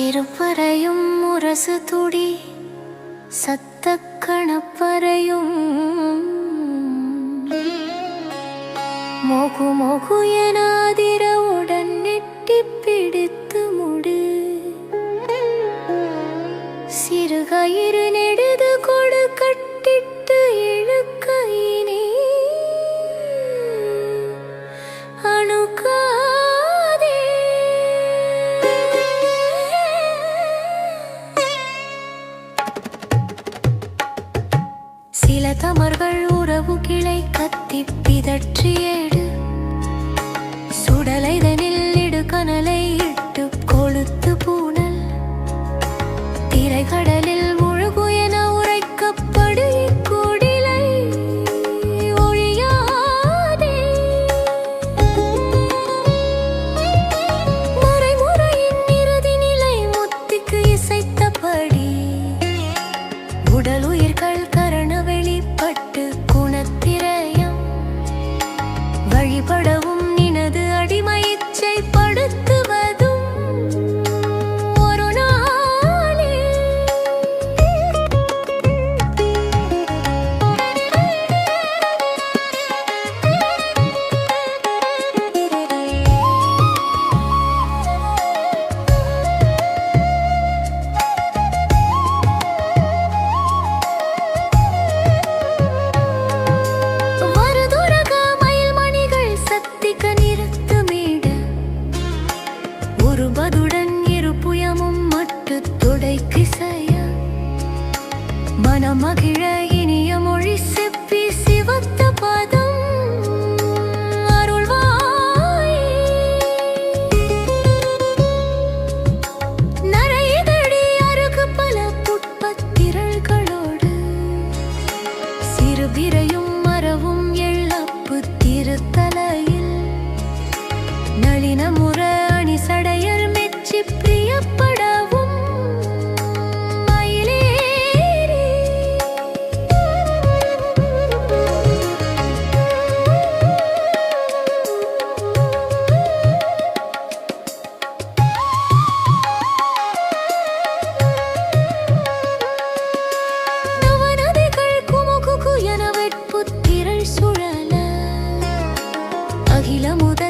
சிறுபறையும் முரசு துடி சத்த கணப்பறையும். மோகு மோகு எனாதிரவுடன் நெட்டி பிடித்து முடு சிறுகயிறு நெடுது கொ தமர்கள் உறவு கிளை கத்தி பிதற்றியேடு சுடலைதனில் இடு கனலை இட்டு கொளுத்து பூனல் திரைகடலில் உடல் உயிர்கள் கரண வெளிப்பட்டு குணத்திரயம். வழிபடவும் இரு மட்டு துடைக்கு செய்ய. மனமகிழ இனிய மொழி செப்பி சிவ అఖిలముద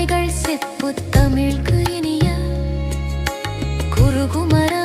சிலைகள் செப்பு தமிழ்க்கு இனிய குருகுமரா